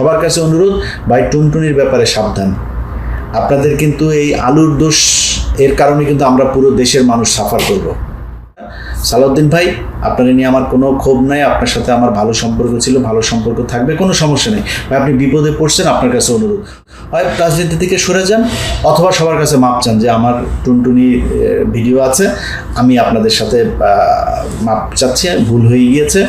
সবার কাছে অনুরোধ, ভাই, টুনটুনির ব্যাপারে সাবধান। আপনাদের কিন্তু এই আলুর দোষ, এর কারণে কিন্তু আমরা পুরো দেশের মানুষ সাফার করব। সালাউদ্দিন ভাই আপনার নিয়ে আমার কোনো ক্ষোভ নাই, আপনার সাথে আমার ভালো সম্পর্ক ছিল, ভালো সম্পর্ক থাকবে, কোনো সমস্যা নেই। ভাই, আপনি বিপদে পড়ছেন, আপনার কাছে অনুরোধ। হয়, রাজনীতি থেকে সরে যান, অথবা সবার কাছে মাপ চান যে আমার টুনটুনি ভিডিও আছে, আমি আপনাদের সাথে মাপ চাচ্ছি, ভুল হয়ে গিয়েছে।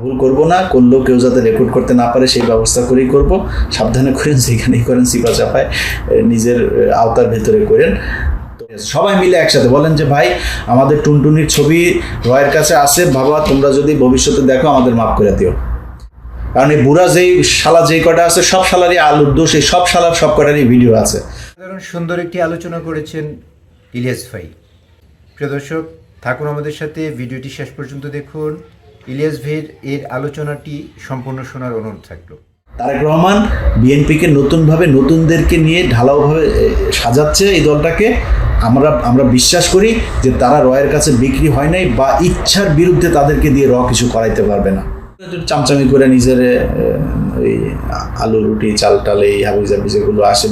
ভুল করব না, করলেও কেউ যাতে রেকর্ড করতে না পারে, সেই ব্যবস্থা করেই করব। সাবধানে করেন, যেখানেই করেন, সিপা চাপায় নিজের আওতার ভেতরে করেন। সবাই মিলে একসাথে বলেন যে, ভাই, আমাদের টুনটুনির ছবি রয়ের কাছে আছে, বাবা, তোমরা যদি ভবিষ্যতে দেখো, আমাদের মাফ করে দিও। কারণ এই বুড়া যেই শালা, যেই কটা আছে, সব শালারই আলুর দোষ এই সব শালার সব কটারই ভিডিও আছে। সুন্দর একটি আলোচনা করেছেন ইলিয়াস ভাই। প্রিয় দর্শক, থাকুন আমাদের সাথে, ভিডিওটি শেষ পর্যন্ত দেখুন। ইলিয়াস ভের এর আলোচনাটি সম্পূর্ণ শোনার অনুরোধ থাকল। তারেক রহমান বিএনপিকে নতুনভাবে নতুনদেরকে নিয়ে ঢালাওভাবে সাজাচ্ছে এই দলটাকে। আমরা আমরা বিশ্বাস করি যে তারা রয়ের কাছে বিক্রি হয় নাই বা ইচ্ছার বিরুদ্ধে তাদেরকে দিয়ে র কিছু করাইতে পারবে না। চামচামি করে নিজের ওই আলু, রুটি, চাল, টাল, এই হাবিজাবি যেগুলো আসে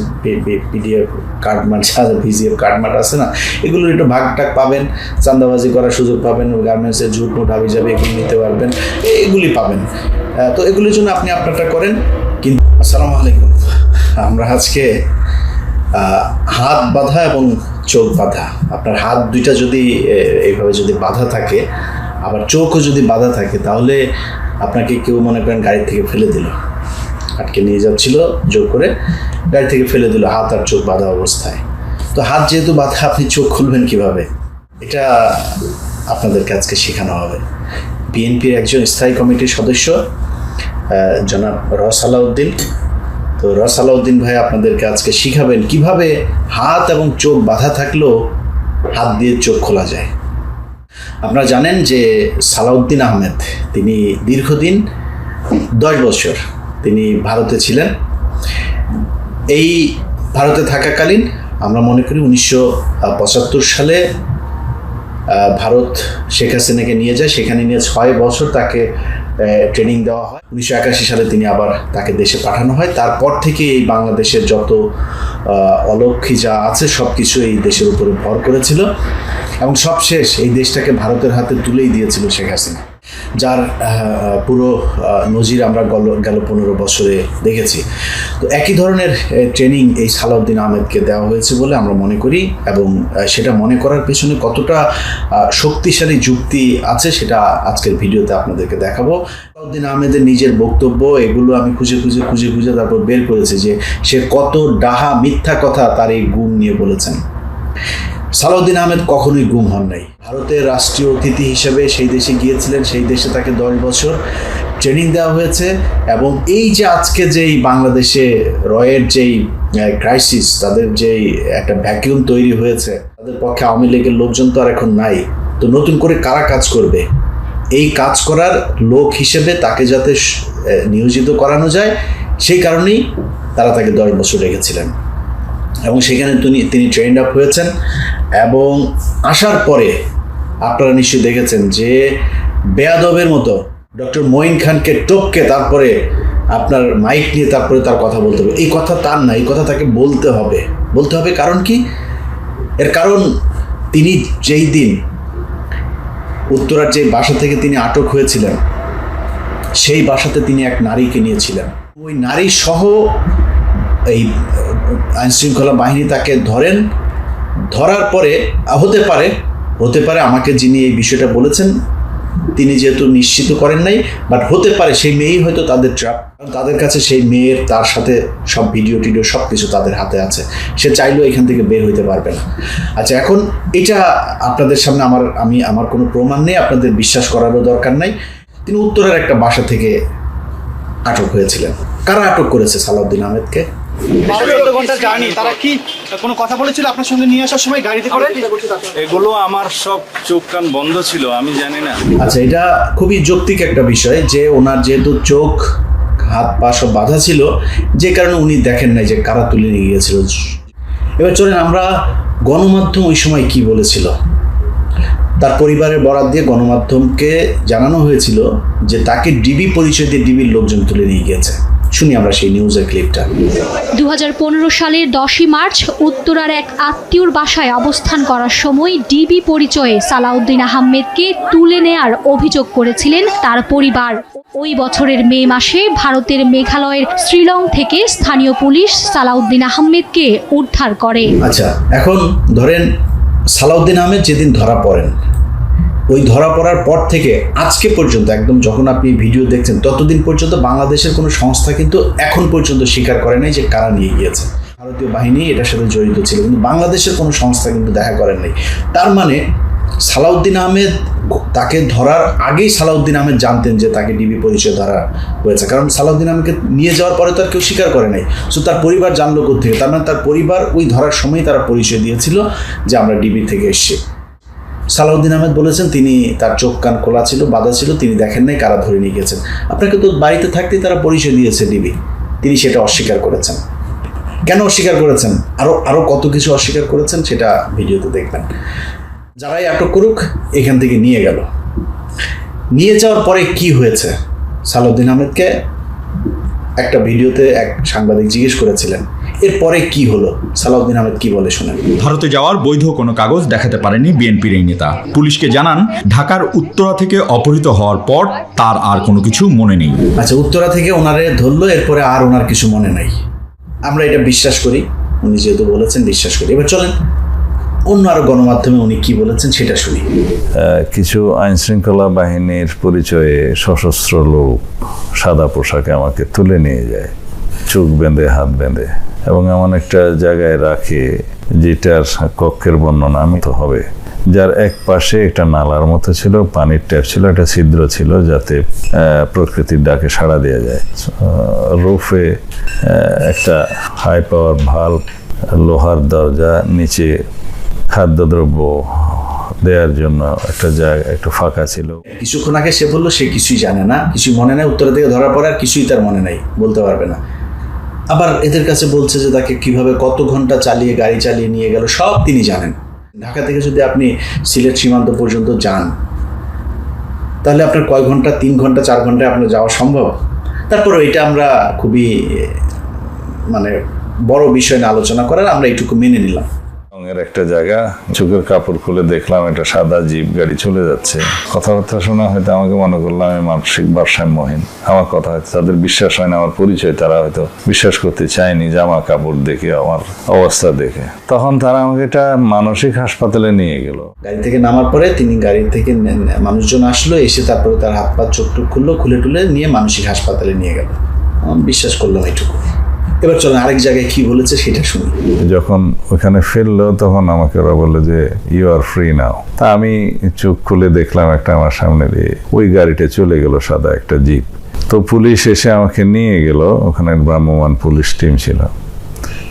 পিডিএফ কার্ডমার্ট ভিজিএফ কার্ডমার্ট আছে না? এগুলোর একটু ভাগ টাগ পাবেন চান্দাবাজি করার সুযোগ পাবেন, গার্মেন্টসের ঝুট মুট হাবিজাবি এগুলো নিতে পারবেন, এগুলি পাবেন। তো এগুলির জন্য আপনি আপনারটা করেন, কিন্তু আসসালামু আলাইকুম। আমরা আজকে হাত বাঁধা এবং চোখ বাঁধা। আপনার হাত দুইটা যদি এইভাবে যদি বাঁধা থাকে, আবার চোখও যদি বাঁধা থাকে, তাহলে আপনাকে কেউ মনে করেন গাড়ি থেকে ফেলে দিল। আটকে নিয়ে যাচ্ছিল, জোর করে গাড়ি থেকে ফেলে দিল, হাত আর চোখ বাঁধা অবস্থায়। তো হাত যেহেতু বাঁধা, আপনি চোখ খুলবেন কীভাবে? এটা আপনাদের আজকে শেখানো হবে। বিএনপির একজন স্থায়ী কমিটির সদস্য জনাব রস আলাউদ্দিন। তো রস আলাউদ্দিন ভাই আপনাদেরকে আজকে শিখাবেন কীভাবে হাত এবং চোখ বাঁধা থাকলেও হাত দিয়ে চোখ খোলা যায়। আপনারা জানেন যে সালাউদ্দিন আহমেদ, তিনি দীর্ঘদিন, দশ বছর তিনি ভারতে ছিলেন। এই ভারতে থাকাকালীন আমরা মনে করি উনিশশো পঁচাত্তর সালে ভারত শেখ হাসিনাকে নিয়ে যায়। সেখানে নিয়ে ছয় বছর তাকে ট্রেনিং দেওয়া হয়। উনিশশো একাশি সালে তিনি আবার তাকে দেশে পাঠানো হয়। তারপর থেকে এই বাংলাদেশের যত অলক্ষী যা আছে সব কিছু এই দেশের উপরে ভর করেছিল। এবং সবশেষ এই দেশটাকে ভারতের হাতে তুলেই দিয়েছিল শেখ হাসিনা। যার পুরো নজির আমরা গেল গেল পনেরো বছরে দেখেছি। তো একই ধরনের ট্রেনিং এই সালাউদ্দিন আহমেদকে দেওয়া হয়েছে বলে আমরা মনে করি এবং সেটা মনে করার পেছনে কতটা শক্তিশালী যুক্তি আছে সেটা আজকের ভিডিওতে আপনাদেরকে দেখাবো। সালাউদ্দিন আহমেদের নিজের বক্তব্য, এগুলো আমি খুঁজে খুঁজে খুঁজে খুঁজে তারপর বের করেছি যে সে কত ডাহা মিথ্যা কথা তার এই গুম নিয়ে বলেছেন। সালাউদ্দিন আহমেদ কখনোই গুম হন নাই। ভারতের রাষ্ট্রীয় অতিথি হিসেবে সেই দেশে গিয়েছিলেন, সেই দেশে তাকে দশ বছর ট্রেনিং দেওয়া হয়েছে এবং এই যে আজকে যেই বাংলাদেশে রয়ের যেই ক্রাইসিস তাদের যেই একটা ভ্যাকিউম তৈরি হয়েছে, তাদের পক্ষে আওয়ামী লীগের লোকজন তো আর এখন নাই। তো নতুন করে কারা কাজ করবে? এই কাজ করার লোক হিসেবে তাকে যাতে নিয়োজিত করানো যায়, সেই কারণেই তারা তাকে দশ বছর রেখেছিলেন। এবং সেখানে তিনি তিনি ট্রেন্ড আপ হয়েছেন এবং আসার পরে আপনারা নিশ্চয়ই দেখেছেন যে বেয়াদবের মতো ডক্টর মঈন খানকে টপকে তারপরে আপনার মাইক নিয়ে তারপরে তার কথা বলতে হবে। এই কথা তার না, এই কথা তাকে বলতে হবে। বলতে হবে কারণ কি? এর কারণ তিনি যেই দিন উত্তরার যে বাসা থেকে তিনি আটক হয়েছিলেন, সেই বাসাতে তিনি এক নারীকে নিয়েছিলেন। ওই নারী সহ এই আইনশৃঙ্খলা বাহিনী তাকে ধরেন। ধরার পরে, হতে পারে হতে পারে আমাকে যিনি এই বিষয়টা বলেছেন, তিনি যেহেতু নিশ্চিত করেন নাই বাট হতে পারে সেই মেয়েই হয়তো তাদের ট্রাপ কারণ তাদের কাছে সেই মেয়ের, তার সাথে সব ভিডিও টিডিও সব কিছু তাদের হাতে আছে। সে চাইলেও এখান থেকে বের হইতে পারবে না। আচ্ছা এখন এটা আপনাদের সামনে আমার, আমি, আমার কোনো প্রমাণ নেই, আপনাদের বিশ্বাস করারও দরকার নাই। তিনি উত্তরের একটা বাসা থেকে আটক হয়েছিলেন। কারা আটক করেছে সালাউদ্দিন আহমেদকে? বারো চোদ্দ ঘণ্টার জার্নি তারা কি কোনো কথা বলেছিল আপনার সঙ্গে নিয়ে আসার সময় গাড়িতে করে? এগুলো আমার সব চোখ কান বন্ধ ছিল আমি জানি না। আচ্ছা এটা খুবই যৌক্তিক একটা বিষয় যে ওনার যেহেতু চোখ হাত পা সব বাধা ছিল যে কারণে উনি দেখেন নাই যে কারা তুলে নিয়ে গিয়েছিল। এবার চলেন আমরা গণমাধ্যম ওই সময় কি বলেছিল। তার পরিবারের বরাত দিয়ে গণমাধ্যমকে জানানো হয়েছিল যে তাকে ডিবি পরিচয় দিয়ে ডিবির লোকজন তুলে নিয়ে গিয়েছে। শুনি আমরা সেই নিউজের ক্লিপটা দু সালের দশই মার্চ উত্তরার এক আত্মীয়র বাসায় অবস্থান করার সময় ডিবি পরিচয়ে সালাউদ্দিন আহমেদকে তুলে নেয়ার অভিযোগ করেছিলেন তার পরিবার। ওই বছরের মে মাসে ভারতের মেঘালয়ের শ্রীলং থেকে স্থানীয় পুলিশ সালাউদ্দিন আহমেদকে উদ্ধার করে। আচ্ছা এখন ধরেন সালাউদ্দিন আহমেদ যেদিন ধরা পড়েন ওই ধরা পড়ার পর থেকে আজকে পর্যন্ত একদম যখন আপনি ভিডিও দেখছেন, ততদিন পর্যন্ত বাংলাদেশের কোনো সংস্থা কিন্তু এখন পর্যন্ত স্বীকার করে নাই যে কারা নিয়ে গিয়েছে। ভারতীয় বাহিনী এটার সাথে জড়িত ছিল, কিন্তু বাংলাদেশের কোনো সংস্থা কিন্তু দেখা করেন নাই। তার মানে সালাউদ্দিন আহমেদ তাকে ধরার আগেই সালাউদ্দিন আহমেদ জানতেন যে তাকে ডিবি পরিচয় ধরা হয়েছে। কারণ সালাউদ্দিন আহমেদকে নিয়ে যাওয়ার পরে তো আর কেউ স্বীকার করে নাই। সো তার পরিবার জানলো থেকে তার মানে তার পরিবার ওই ধরার সময় তারা পরিচয় দিয়েছিল যে আমরা ডিবি থেকে এসছি। সালাউদ্দিন আহমেদ বলেছেন, তিনি তার চোখ কান খোলা ছিল, বাধা ছিল, তিনি দেখেন নাই কারা ধরে নিয়ে গেছেন। আপনাকে তো বাড়িতে থাকতেই তারা পরিচয় দিয়েছে ডিবি তিনি সেটা অস্বীকার করেছেন। কেন অস্বীকার করেছেন? আরও আরও কত কিছু অস্বীকার করেছেন সেটা ভিডিওতে দেখবেন। যারাই আটক করুক, এখান থেকে নিয়ে গেল। নিয়ে যাওয়ার পরে কি হয়েছে? সালাউদ্দিন আহমেদকে একটা ভিডিওতে এক সাংবাদিক জিজ্ঞেস করেছিলেন এরপরে কি হলো? সালাউদ্দিন আহমেদ কি বলে শোনেন? ভারতে যাওয়ার বৈধ কোনো কাগজ দেখাতে পারেনি বিএনপির এই নেতা। পুলিশকে জানান ঢাকার উত্তরা থেকে অপহৃত হওয়ার পর তার আর কোনো কিছু মনে নেই। আচ্ছা উত্তরা থেকে ওনারে ধরলো এরপরে আর ওনার কিছু মনে নাই। আমরা এটা বিশ্বাস করি উনি যেহেতু বলেছেন বিশ্বাস করি। এবার চলেন অন্য আরও গণমাধ্যমে উনি কি বলেছেন সেটা শুনি। আহ, কিছু আইন শৃঙ্খলা বাহিনীর পরিচয়ে সশস্ত্র লোক সাদা পোশাকে আমাকে তুলে নিয়ে যায়। চোখ বেঁধে, হাত বেঁধে এবং এমন একটা জায়গায় রাখে যেটার কক্ষের বর্ণনা আমি তো হবে। যার এক পাশে একটা নালার মতো ছিল, পানির ট্যাপ ছিল, একটা ছিদ্র ছিল যাতে প্রকৃতির ডাকে সাড়া দেওয়া যায়। রুফে একটা হাই পাওয়ার ভাল্ব লোহার দরজা, নিচে খাদ্যদ্রব্য দেওয়ার জন্য একটা জায়গা, একটু ফাঁকা ছিল। কিছুক্ষণ আগে সে বলল, সে কিছুই জানে না, কিছুই মনে নাই। উত্তরা থেকে ধরা পড়ে আর কিছুই তার মনে নাই, বলতে পারবে না। আবার এদের কাছে বলছে যে তাকে কীভাবে কত ঘণ্টা চালিয়ে গাড়ি চালিয়ে নিয়ে গেল, সব তিনি জানেন। ঢাকা থেকে যদি আপনি সিলেট সীমান্ত পর্যন্ত যান, তাহলে আপনার কয় ঘণ্টা, তিন ঘণ্টা, চার ঘন্টায় আপনার যাওয়া সম্ভব? তারপর এটা আমরা খুবই মানে বড় বিষয় নিয়ে আলোচনা করার আমরা এইটুকু মেনে নিলাম। রঙের একটা জায়গা, চোখের কাপড় খুলে দেখলাম, একটা সাদা জিপ গাড়ি চলে যাচ্ছে। কথাবার্তা শোনা হয়তো আমাকে মনে করলাম আমি মানসিক ভারসাম্যহীন। আমার কথা হয়তো তাদের বিশ্বাস হয় না, আমার পরিচয় তারা হয়তো বিশ্বাস করতে চায়নি, জামা কাপড় দেখে, আমার অবস্থা দেখে। তখন তারা আমাকে এটা মানসিক হাসপাতালে নিয়ে গেল। গাড়ি থেকে নামার পরে তিনি গাড়ি থেকে মানুষজন আসলো, এসে তারপরে তার হাত পা, চোখ টুক খুললো, খুলে টুলে নিয়ে মানসিক হাসপাতালে নিয়ে গেল। বিশ্বাস করলাম এইটুকু এবার চলেন আরেক জায়গায় কি বলেছে সেটা শুনি। যখন ওখানে ফেলল তখন আমাকে ওরা বলল যে ইউ আর ফ্রি নাও তা আমি চোখ খুলে দেখলাম একটা আমার সামনে দিয়ে। ওই গাড়িটা চলে গেল সাদা একটা জিপ। তো পুলিশ এসে আমাকে নিয়ে গেল। ওখানে ভ্রাম্যমান পুলিশ টিম ছিল।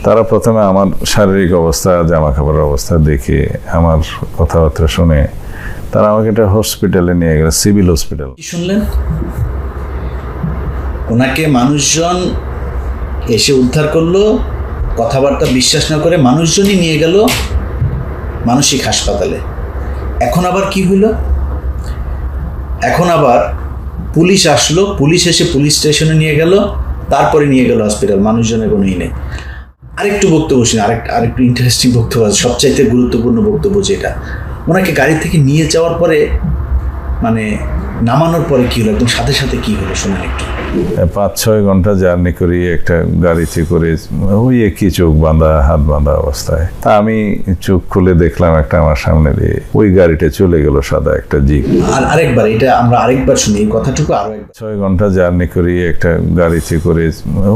তারা প্রথমে আমার শারীরিক অবস্থা জামা কাপড়ের অবস্থা দেখে আমার কথাবার্তা শুনে তারা আমাকে একটা হসপিটালে নিয়ে গেল সিভিল হসপিটাল শুনলেন? ওনাকে মানুষজন এসে উদ্ধার করল, কথাবার্তা বিশ্বাস না করে মানুষজনই নিয়ে গেল মানসিক হাসপাতালে। এখন আবার কি হইল? এখন আবার পুলিশ আসলো, পুলিশ এসে পুলিশ স্টেশনে নিয়ে গেল, তারপরে নিয়ে গেল হসপিটাল, মানুষজনের কোনো ই নেই। আরেকটু বক্তব্য শুনি, আরেক আরেকটু ইন্টারেস্টিং বক্তব্য আছে, সবচাইতে গুরুত্বপূর্ণ বক্তব্য যেটা। ওনাকে গাড়ি থেকে নিয়ে যাওয়ার পরে মানে নামানোর পরে কি হলো একদম সাথে সাথে কি হলো শুনুন একটু। পাঁচ ছয় ঘণ্টা জার্নি করি একটা গাড়িতে করে ওই একই চোখ বাঁধা হাত বাঁধা অবস্থায়। তা আমি চোখ খুলে দেখলাম একটা আমার সামনে দিয়ে ওই গাড়িটা চলে গেল সাদা একটা জিপ। আর আরেকবার এটা আমরা আরেকবার শুনি এই কথাটুকু আরও একবার। ছয় ঘণ্টা জার্নি করি একটা গাড়িতে করে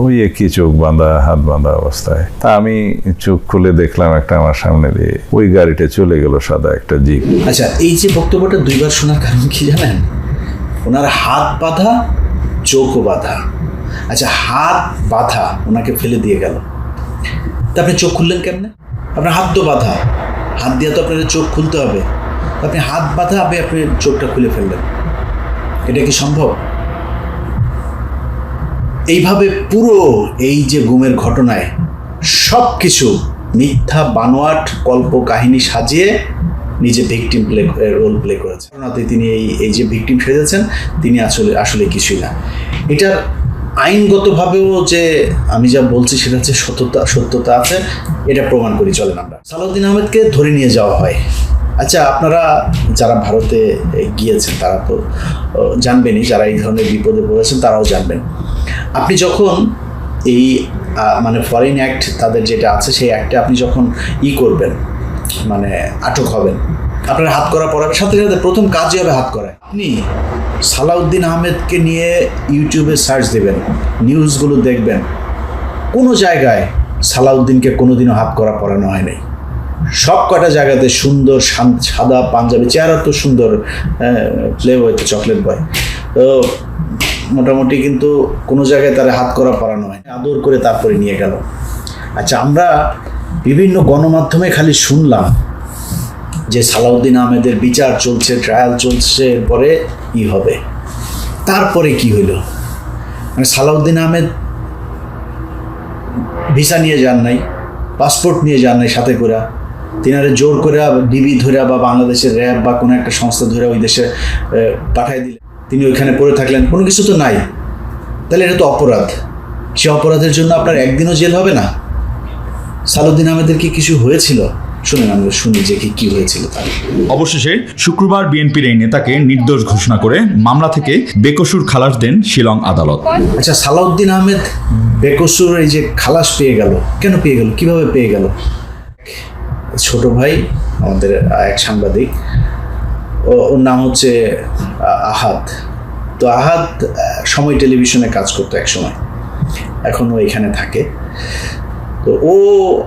ওই একই চোখ বাঁধা হাত বাঁধা অবস্থায়। তা আমি চোখ খুলে দেখলাম একটা আমার সামনে দিয়ে ওই গাড়িটা চলে গেল সাদা একটা জিপ। আচ্ছা এই যে বক্তব্যটা দুইবার শোনার কারণ কি জানেন? ওনার হাত বাঁধা, চোখও বাঁধা। আচ্ছা হাত বাঁধা ওনাকে ফেলে দিয়ে গেল। তা আপনি চোখ খুললেন কেমনে? আপনার হাত তো বাঁধা। হাত দিয়ে তো আপনার চোখ খুলতে হবে। আপনি হাত বাঁধা, আপনি আপনি চোখটা খুলে ফেললেন। এটা কি সম্ভব? এইভাবে পুরো এই যে গুমের ঘটনায় সব কিছু মিথ্যা বানোয়াট কল্প কাহিনী সাজিয়ে নিজে ভিকটিম প্লে রোল প্লে করেছেন ঘটনাতে তিনি এই এই যে ভিকটিম সেজেছেন তিনি আসলে আসলে কিছুই না। এটার আইনগতভাবেও যে আমি যা বলছি সেটা হচ্ছে সত্যতা সত্যতা আছে, এটা প্রমাণ করি, চলেন আমরা। সালাউদ্দিন আহমেদকে ধরে নিয়ে যাওয়া হয়। আচ্ছা আপনারা যারা ভারতে গিয়েছেন, তারা তো জানবেনই, যারা এই ধরনের বিপদে পড়েছেন, তারাও জানবেন। আপনি যখন এই মানে ফরেন অ্যাক্ট তাদের যেটা আছে, সেই অ্যাক্টে আপনি যখন ই করবেন মানে আটক হবেন। আপনার হাত করা পড়ার সাথে সাথে প্রথম কাজই হবে হাত করা। আপনি সালাউদ্দিন আহমেদকে নিয়ে ইউটিউবে সার্চ দেবেন নিউজগুলো দেখবেন। কোনো জায়গায় সালাউদ্দিনকে কোনোদিনও হাত করা পড়ানো হয় নাই। সব কটা জায়গাতে সুন্দর সাদা পাঞ্জাবি, চেহারা তো সুন্দর বয় চকলেট বয় তো মোটামুটি কিন্তু কোনো জায়গায় তারা হাত করা পড়ানো হয়। আদর করে তারপরে নিয়ে গেল। আচ্ছা আমরা বিভিন্ন গণমাধ্যমে খালি শুনলাম যে সালাউদ্দিন আহমেদের বিচার চলছে ট্রায়াল চলছে, এরপরে ই হবে। তারপরে কি হইল? মানে সালাউদ্দিন আহমেদ ভিসা নিয়ে যান নাই, পাসপোর্ট নিয়ে যান নাই সাথে করে তিনারে জোর করে ডিবি ধরে বা বাংলাদেশের র্যাব বা কোনো একটা সংস্থা ধরে ওই দেশে পাঠাই দিলেন। তিনি ওইখানে পড়ে থাকলেন। কোনো কিছু তো নাই। তাহলে এটা তো অপরাধ। সে অপরাধের জন্য আপনার একদিনও জেল হবে না। সালাউদ্দিন আহমেদের কি কিছু হয়েছিল? শুনেন আমরা শুনি যে কি কি হয়েছিল তার। অবশেষে শুক্রবার বিএনপির এই নেতাকে নির্দোষ ঘোষণা করে মামলা থেকে বেকসুর খালাস দেন শিলং আদালত। আচ্ছা সালাউদ্দিন আহমেদ বেকসুর এই যে খালাস পেয়ে গেল কেন পেয়ে গেল? কীভাবে পেয়ে গেল? ছোট ভাই আমাদের এক সাংবাদিক ও- ওর নাম হচ্ছে আ- আহাদ। তো আহাদ সময় টেলিভিশনে কাজ করতো এক সময়। এখনও এখানে থাকে। তো ও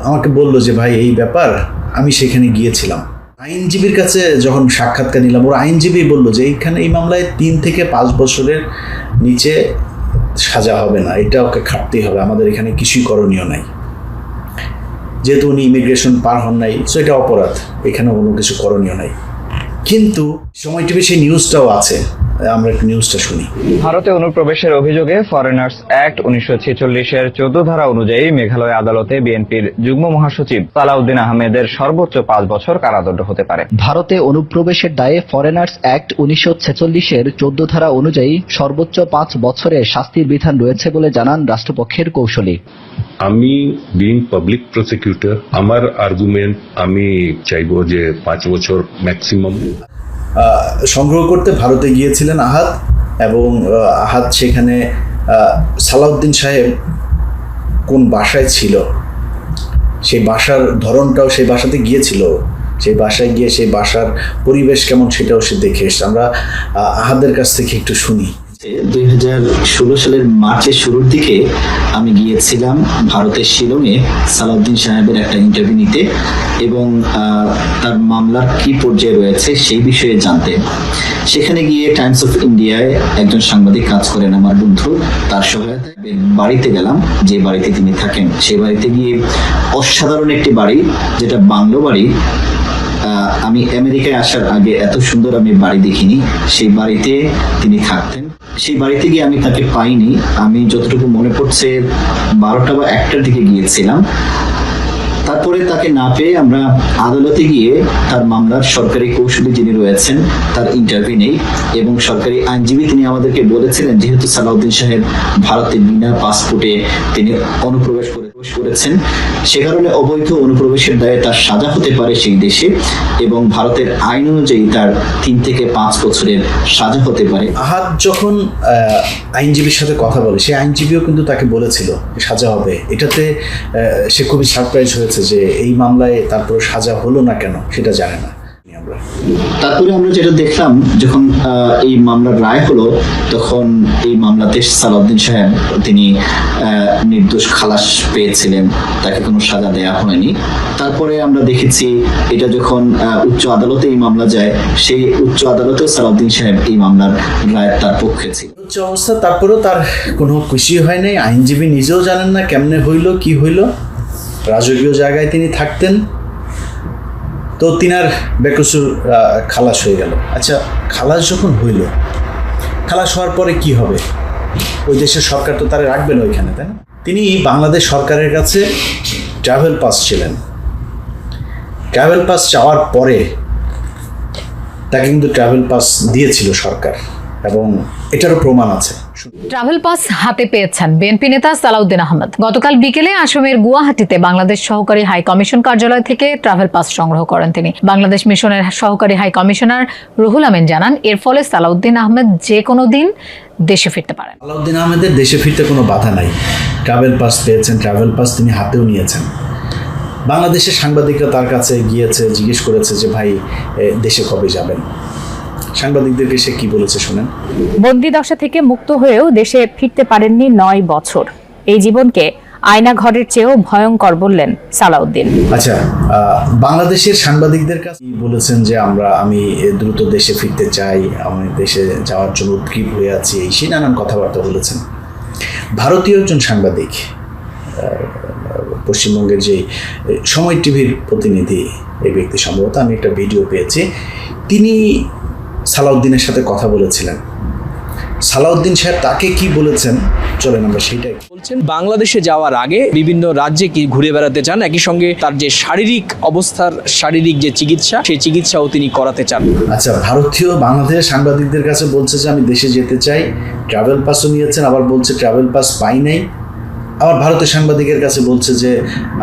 আমাকে বলল যে, ভাই, এই ব্যাপার, আমি সেখানে গিয়েছিলাম। আইনজীবীর কাছে যখন সাক্ষাৎকার নিলাম, ওর আইনজীবী বলল যে, এইখানে এই মামলায় তিন থেকে পাঁচ বছরের নিচে সাজা হবে না, এটা ওকে খাটতেই হবে, আমাদের এখানে কিছুই করণীয় নাই। যেহেতু উনি ইমিগ্রেশন পার হন নাই, সো এটা অপরাধ এখানে কোনো কিছু করণীয় নাই। কিন্তু সময় টিভি সেই নিউজটাও আছে। আমরা একটু নিউজটা শুনি। ভারতে অনুপ্রবেশের অভিযোগে ফরেনার্স অ্যাক্ট উনিশশো ছেচল্লিশের চোদ্দ ধারা অনুযায়ী মেঘালয় আদালতে বিএনপির যুগ্ম মহাসচিব সালাউদ্দিন আহমেদের সর্বোচ্চ পাঁচ বছর কারাদণ্ড হতে পারে। ভারতে অনুপ্রবেশের দায়ে ফরেনার্স অ্যাক্ট উনিশশো ছেচল্লিশের চোদ্দ ধারা অনুযায়ী সর্বোচ্চ পাঁচ বছরের শাস্তির বিধান রয়েছে বলে জানান রাষ্ট্রপক্ষের কৌশলী। আমি বিং পাবলিক প্রসিকিউটর আমার আর্গুমেন্ট আমি চাইব যে পাঁচ বছর ম্যাক্সিমাম সংগ্রহ করতে ভারতে গিয়েছিলেন আহাত এবং আহাত সেখানে সালাউদ্দিন সাহেব কোন বাসায় ছিল? সেই বাসার ধরনটাও সেই বাসাতে গিয়েছিল। সেই বাসায় গিয়ে সেই বাসার পরিবেশ কেমন সেটাও সে দেখে এসছে। আমরা আহাদের কাছ থেকে একটু শুনি। দুই হাজার ষোলো সালের মার্চের শুরুর দিকে আমি গিয়েছিলাম ভারতের শিলংয়ে সালাউদ্দিন সাহেবের একটা ইন্টারভিউ নিতে এবং তার মামলার কি পর্যায়ে রয়েছে সেই বিষয়ে জানতে। সেখানে গিয়ে টাইমস অফ ইন্ডিয়ায় একজন সাংবাদিক কাজ করেন আমার বন্ধু। তার সহায়তায় বাড়িতে গেলাম। যে বাড়িতে তিনি থাকেন সেই বাড়িতে গিয়ে অসাধারণ একটি বাড়ি, যেটা বাংলো বাড়ি। আমি আমেরিকায় আসার আগে এত সুন্দর আমি বাড়ি দেখিনি। সেই বাড়িতে তিনি থাকতেন। সেই বাড়িতে গিয়ে আমি তাকে পাইনি। আমি যতটুকু মনে পড়ছে, বারোটা বা একটার দিকে গিয়েছিলাম। তারপরে তাকে না পেয়ে আমরা আদালতে গিয়ে তার মামলার সরকারি কৌশলী যিনি রয়েছেন, তার ইন্টারভিউ নেই এবং সরকারি আইনজীবী তিনি আমাদেরকে বলেছিলেন, যেহেতু সালাউদ্দিন সাহেব ভারতে বিনা পাসপোর্টে তিনি অনুপ্রবেশ করে প্রবেশ করেছেন। সে কারণে অবৈধ অনুপ্রবেশের দায়ে তার সাজা হতে পারে সেই দেশে এবং ভারতের আইন অনুযায়ী তার তিন থেকে পাঁচ বছরের সাজা হতে পারে। আহাদ যখন আইনজীবীর সাথে কথা বলে, সেই আইনজীবীও কিন্তু তাকে বলেছিল সাজা হবে। এটাতে সে খুবই সারপ্রাইজ হয়েছে যে এই মামলায় তারপর সাজা হলো না কেন, সেটা জানে না। তারপরে আমরা যেটা দেখলাম, যখন এই মামলার রায় হলো, তখন এই মামলাতে সালাউদ্দিন সাহেব, তিনি নির্দোষ খালাস পেয়েছিলেন, তাকে কোনো সাজা দেয়া হয়নি। তারপরে আমরা দেখেছি, এটা যখন উচ্চ আদালতে এই মামলা যায়, সেই উচ্চ আদালতেও সালাউদ্দিন সাহেব এই মামলার রায় তার পক্ষে ছিল। উচ্চ অবস্থা, তারপরেও তার কোনো খুশি হয় নাই। আইনজীবী নিজেও জানেন না কেমনে হইল, কি হইল। রাজকীয় জায়গায় তিনি থাকতেন। তো তিনার বেকসুর খালাস হয়ে গেল। আচ্ছা খালাস যখন হইল, খালাস হওয়ার পরে কি হবে? ওই দেশের সরকার তো তারা রাখবেন ওইখানে, তাই না? তিনি বাংলাদেশ সরকারের কাছে ট্রাভেল পাস ছিলেন। ট্রাভেল পাস চাওয়ার পরে তাকে কিন্তু ট্রাভেল পাস দিয়েছিল সরকার, এবং এটারও প্রমাণ আছে। ট্রাভেল পাস হাতে পেয়েছেন বিএনপি নেতা সালাউদ্দিন আহমেদ। গতকাল বিকেলে আসামের গুয়াহাটিতে বাংলাদেশ সহকারী হাই কমিশন কার্যালয় থেকে ট্রাভেল পাস সংগ্রহ করেন তিনি। বাংলাদেশ মিশনের সহকারী হাই কমিশনার রুহুল আমিন জানান এর ফলে সালাউদ্দিন আহমেদ যে কোনো দিন দেশে ফিরতে পারেন। আলাউদ্দিন আহমেদের দেশে ফিরতে কোনো বাধা নাই। ট্রাভেল পাস পেয়েছেন ট্রাভেল পাস তিনি হাতেও নিয়েছেন। বাংলাদেশের সাংবাদিকরা তার কাছে গিয়েছে জিজ্ঞেস করেছে যে ভাই দেশে কবে যাবেন? সাংবাদিকদেরকে সে কি বলেছে শোনেন? বন্দি দশা থেকে মুক্ত হয়েও দেশে ফিরতে পারেননি নয় বছর। এই জীবনকে আয়না ঘরের চেয়েও ভয়ঙ্কর বললেন সালাউদ্দিন। আচ্ছা বাংলাদেশের সাংবাদিকদের কাছে বলেছেন যে আমরা আমি দ্রুত দেশে ফিরতে চাই আমি দেশে যাওয়ার জন্য উদ্গ্রীব হয়ে আছি এই সেই নানান কথাবার্তা বলেছেন। ভারতীয় একজন সাংবাদিক পশ্চিমবঙ্গের যে সময় টিভির প্রতিনিধি এই ব্যক্তি সম্ভবত আমি একটা ভিডিও পেয়েছি। তিনি সালাউদ্দিনের সাথে কথা বলেছিলেন। সালাউদ্দিন সাহেব তাকে কি বলেছেন? চলেন আমরা সেইটাই। বলছেন বাংলাদেশে যাওয়ার আগে বিভিন্ন রাজ্যে কি ঘুরে বেড়াতে চান? একই সঙ্গে তার যে শারীরিক অবস্থার শারীরিক যে চিকিৎসা সেই চিকিৎসাও তিনি করাতে চান। আচ্ছা ভারতীয় বাংলাদেশের সাংবাদিকদের কাছে বলছে যে আমি দেশে যেতে চাই ট্রাভেল পাসও নিয়েছেন আবার বলছে ট্রাভেল পাস পাই নাই। আবার ভারতের সাংবাদিকের কাছে বলছে যে,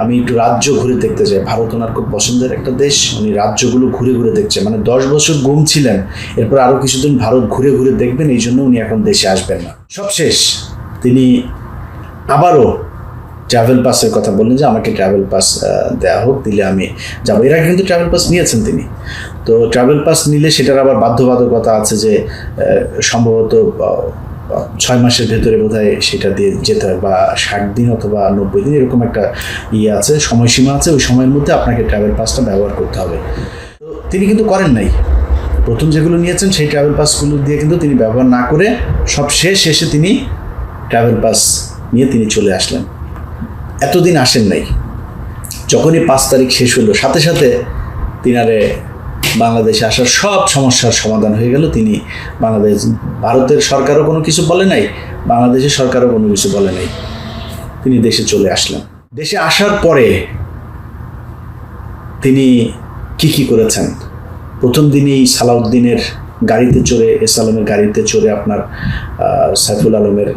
আমি একটু রাজ্য ঘুরে দেখতে চাই। ভারত ওনার খুব পছন্দের একটা দেশ, উনি রাজ্যগুলো ঘুরে ঘুরে দেখছে। মানে দশ বছর গুম ছিলেন, এরপর আরও কিছুদিন ভারত ঘুরে ঘুরে দেখবেন, এই জন্য উনি এখন দেশে আসবেন না। সব শেষ তিনি আবারও ট্রাভেল পাসের কথা বললেন যে, আমাকে ট্রাভেল পাস দেওয়া হোক, দিলে আমি যাব। এর আগে কিন্তু ট্রাভেল পাস নিয়েছেন তিনি। তো ট্রাভেল পাস নিলে সেটার আবার বাধ্যবাধকতা আছে যে সম্ভবত ছয় মাসের ভেতরে বোধহয় সেটা দিয়ে যেতে হয়, বা ষাট দিন অথবা নব্বই দিন এরকম একটা ইয়ে আছে, সময়সীমা আছে, ওই সময়ের মধ্যে আপনাকে ট্রাভেল পাসটা ব্যবহার করতে হবে। তো তিনি কিন্তু করেন নাই। প্রথম যেগুলো নিয়েছেন সেই ট্রাভেল পাসগুলো দিয়ে কিন্তু তিনি ব্যবহার না করে সব শেষ শেষে তিনি ট্রাভেল পাস নিয়ে তিনি চলে আসলেন। এতদিন আসেন নাই। যখনই পাঁচ তারিখ শেষ হলো, সাথে সাথে তিনারে বাংলাদেশে আসার সব সমস্যার সমাধান হয়ে গেল। তিনি বাংলাদেশ, ভারতের সরকারও কোনো কিছু বলে নাই, বাংলাদেশের সরকারও কোনো কিছু বলে নাই। তিনি দেশে চলে আসলেন। দেশে আসার পরে তিনি কি কি করেছেন? প্রথম দিনেই সালাউদ্দিনের গাড়িতে চড়ে, এস আলমের গাড়িতে চড়ে আপনার সাইফুল আলমের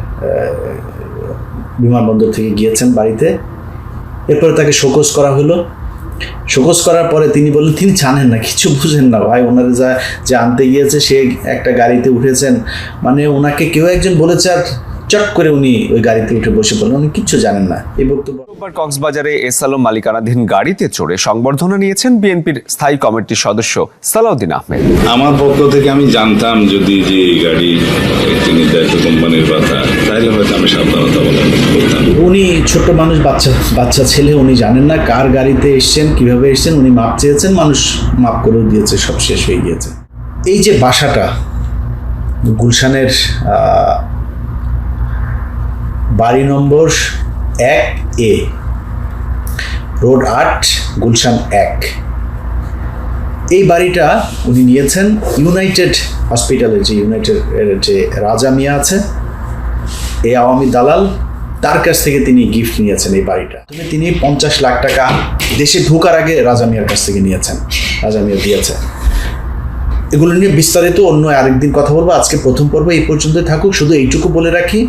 বিমানবন্দর থেকে গিয়েছেন বাড়িতে। এরপরে তাকে শোকজ করা হলো। শোকজ করার পরে তিনি বললেন, তিনি জানেন না, কিছু বুঝেন না ভাই। ওনারা যা, যে আনতে গিয়েছে, সে একটা গাড়িতে উঠেছেন। মানে ওনাকে কেউ একজন বলেছে আর চট করে উনি ওই গাড়িতে উঠে বসে পড়লেন। উনি কিচ্ছু জানেন না। এই বক্তব্য রোববার কক্সবাজারে এস আলম মালিকানাধীন গাড়িতে চড়ে সংবর্ধনা নিয়েছেন বিএনপির স্থায়ী কমিটির সদস্য সালাউদ্দিন আহমেদ। আমার পক্ষ থেকে আমি জানতাম যদি যে এই গাড়ি একটি নির্ধারিত কোম্পানির কথা তাহলে হয়তো আমি সাবধানতা অবলম্বন করতাম। উনি ছোট্ট মানুষ বাচ্চা বাচ্চা ছেলে উনি জানেন না কার গাড়িতে এসছেন কীভাবে এসছেন উনি মাপ চেয়েছেন মানুষ মাপ করেও দিয়েছে সব শেষ হয়ে গিয়েছে। এই যে বাসাটা গুলশানের আহ, বাড়ি নম্বর এক এ, রোড আট, গুলশান এক। এই বাড়িটা উনি নিয়েছেন ইউনাইটেড হসপিটালের যে ইউনাইটেড যে রাজা মিয়া আছে এই আওয়ামী দালাল, তার কাছ থেকে তিনি গিফট নিয়েছেন এই বাড়িটা। তুমি তিনি পঞ্চাশ লাখ টাকা দেশে ঢোকার আগে রাজা মিয়ার কাছ থেকে নিয়েছেন, রাজা মিয়া দিয়েছে এগুলো নিয়ে বিস্তারিত অন্য আরেকদিন কথা বলব। আজকে প্রথম পর্ব এই পর্যন্তই থাকুক। শুধু এইটুকু বলে রাখি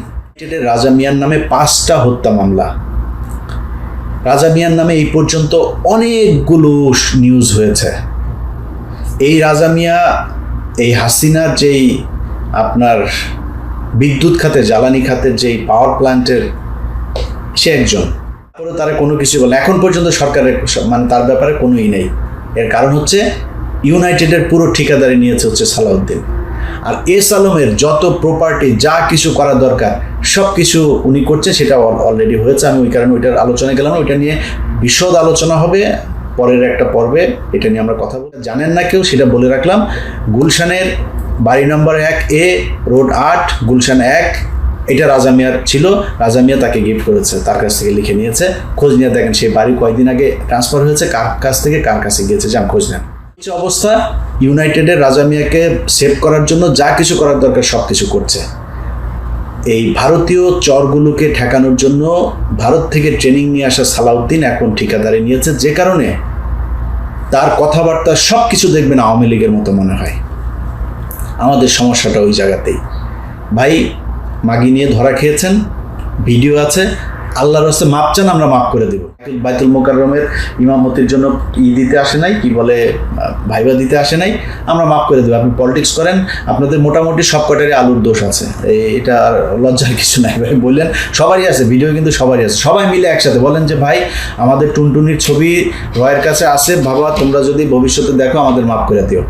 ইউনাইটেডের রাজা মিয়ার নামে পাঁচটা হত্যা মামলা। রাজা মিয়ার নামে এই পর্যন্ত অনেকগুলো নিউজ হয়েছে। এই রাজা মিয়া, এই হাসিনার যেই আপনার বিদ্যুৎ খাতে, জ্বালানি খাতের যেই পাওয়ার প্ল্যান্টের সে একজন। তারপরে তারা কোনো কিছু বলে এখন পর্যন্ত সরকারের মানে তার ব্যাপারে কোনোই নেই। এর কারণ হচ্ছে ইউনাইটেডের পুরো ঠিকাদারি নিয়েছে হচ্ছে সালাউদ্দিন। আর এস আলমের যত প্রপার্টি যা কিছু করা দরকার সব কিছু উনি করছে, সেটা অলরেডি হয়েছে। আমি ওই কারণে ওইটার আলোচনায় গেলাম, ওইটা নিয়ে বিশদ আলোচনা হবে। পরের একটা পর্বে এটা নিয়ে আমরা কথা বলে জানেন না কেউ, সেটা বলে রাখলাম। গুলশানের বাড়ি নম্বর এক এ, রোড আট, গুলশান এক, এটা রাজা মিয়ার ছিল। রাজা মিয়া তাকে গিফট করেছে, তার কাছ থেকে লিখে নিয়েছে। খোঁজ নিয়ে দেখেন সেই বাড়ি কয়েকদিন আগে ট্রান্সফার হয়েছে, কার কাছ থেকে, কার কাছে গিয়েছে যান খোঁজ নেন। অবস্থা ইউনাইটেডের রাজা মিয়াকে সেভ করার জন্য যা কিছু করার দরকার সব কিছু করছে। এই ভারতীয় চরগুলোকে ঠেকানোর জন্য ভারত থেকে ট্রেনিং নিয়ে আসা সালাউদ্দিন এখন ঠিকাদারি নিয়েছে, যে কারণে তার কথাবার্তা সব কিছু দেখবেন আওয়ামী লীগের মতো মনে হয়। আমাদের সমস্যাটা ওই জায়গাতেই। ভাই, মাগি নিয়ে ধরা খেয়েছেন, ভিডিও আছে, আল্লাহর হস্তে মাপ চান, আমরা মাপ করে দেব। বাইতুল মোকাররমের ইমামতির জন্য ই দিতে আসে নাই, কি বলে, ভাইবা দিতে আসে নাই। আমরা মাফ করে দেবো, আপনি পলিটিক্স করেন, আপনাদের মোটামুটি সব কটারই আলুর দোষ আছে। এটা লজ্জার কিছু নাই ভাই, বললেন, সবারই আছে ভিডিও কিন্তু সবারই আছে। সবাই মিলে একসাথে বলেন যে, ভাই, আমাদের টুনটুনির ছবি রয়ের কাছে আছে, বাবা, তোমরা যদি ভবিষ্যতে দেখো, আমাদের মাফ করে দিও।